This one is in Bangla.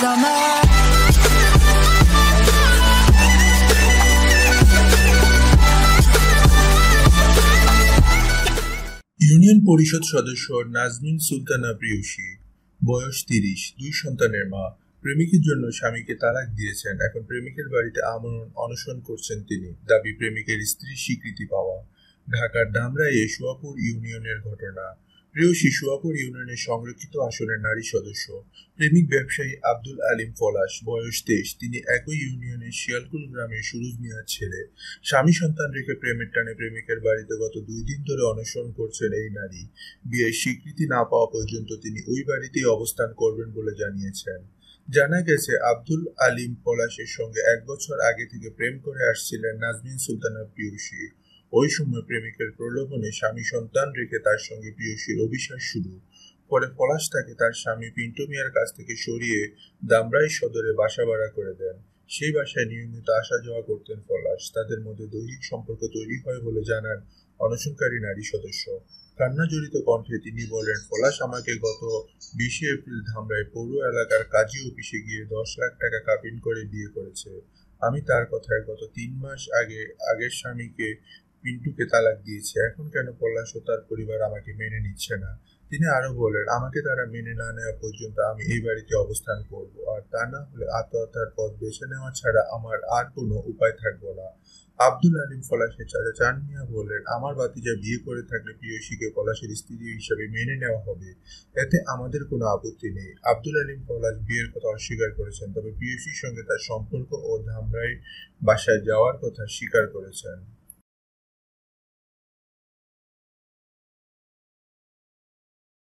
summer. ইউনিয়ন পরিষদ সদস্য নাজমিন সুলতানা প্রিয়সী, বয়স তিরিশ, দুই সন্তানের মা। প্রেমিকের জন্য স্বামীকে তালাক দিয়েছেন। এখন প্রেমিকের বাড়িতে আমরণ অনশন করছেন তিনি। দাবি, প্রেমিকের স্ত্রীর স্বীকৃতি পাওয়া। ঢাকার ধামরাইয়ে সোয়াপুর ইউনিয়নের ঘটনা। প্রেয়সী সোয়াপুর ইউনিয়নের সংরক্ষিত আসনের নারী সদস্য, প্রেমিক ব্যবসায়ী আব্দুল আলিম পলাশ, বয়স তেইশ, তিনি একই ইউনিয়নের শিয়ালকুল গ্রামের সুরুজ মিয়ার ছেলে। স্বামী সন্তান রেখে প্রেমের টানে প্রেমিকের বাড়িতে গত দুই দিন ধরে অনশন করছেন এই নারী। বিয়ের স্বীকৃতি না পাওয়া পর্যন্ত তিনি ওই বাড়িতেই অবস্থান করবেন বলে জানিয়েছেন। জানা গেছে, আব্দুল আলিম পলাশের সঙ্গে এক বছর আগে থেকে প্রেম করে আসছিলেন নাজমিন সুলতানা প্রিয়সী। ওই সময় প্রেমিকের প্রলোভনে স্বামী সন্তান রেখে তার সঙ্গে প্রিয়সীর অভিশ্বাস শুরু। পরে পলাশ তাকে তার স্বামী পিন্টু মিয়ার কাছ থেকে সরিয়ে দামরাই সদরে বাসা ভাড়া করে দেন। সেই বাসায় নিয়মিত আসা যাওয়া করতেন পলাশ। তাদের মধ্যে দৈহিক সম্পর্ক তৈরি হয় বলে জানান অনশনকারী নারী সদস্য। কান্না জড়িত কণ্ঠে তিনি বলেন পলাশ আমাকে গত বিশে এপ্রিল ধামরায় পৌর এলাকার কাজী অফিসে গিয়ে দশ লাখ টাকা কাপিন করে বিয়ে করেছে। আমি তার কথায় গত তিন মাস আগে আগের স্বামীকে পিন্টুকে তালাক দিয়েছে। এখন কেন পলাশ ও তার পরিবার আমাকে মেনে নিচ্ছে না? তিনি আরও বলেন, আমাকে তারা মেনে না নেওয়া পর্যন্ত আমি এই বাড়িতে অবস্থান করব। আর তা না হলে আত্মহত্যার পথ বেছে নেওয়া ছাড়া আমার আর কোনো উপায় থাকব না। আব্দুল আলিম পলাশের চাচা চান মিয়া বললেন আমার বাতিজা বিয়ে করে থাকলে প্রিয়সীকে পলাশের স্ত্রী হিসাবে মেনে নেওয়া হবে। এতে আমাদের কোনো আপত্তি নেই। আব্দুল আলিম পলাশ বিয়ের কথা অস্বীকার করেছেন, তবে প্রিয়সীর সঙ্গে তার সম্পর্ক ও ধামরাই বাসায় যাওয়ার কথা স্বীকার করেছেন।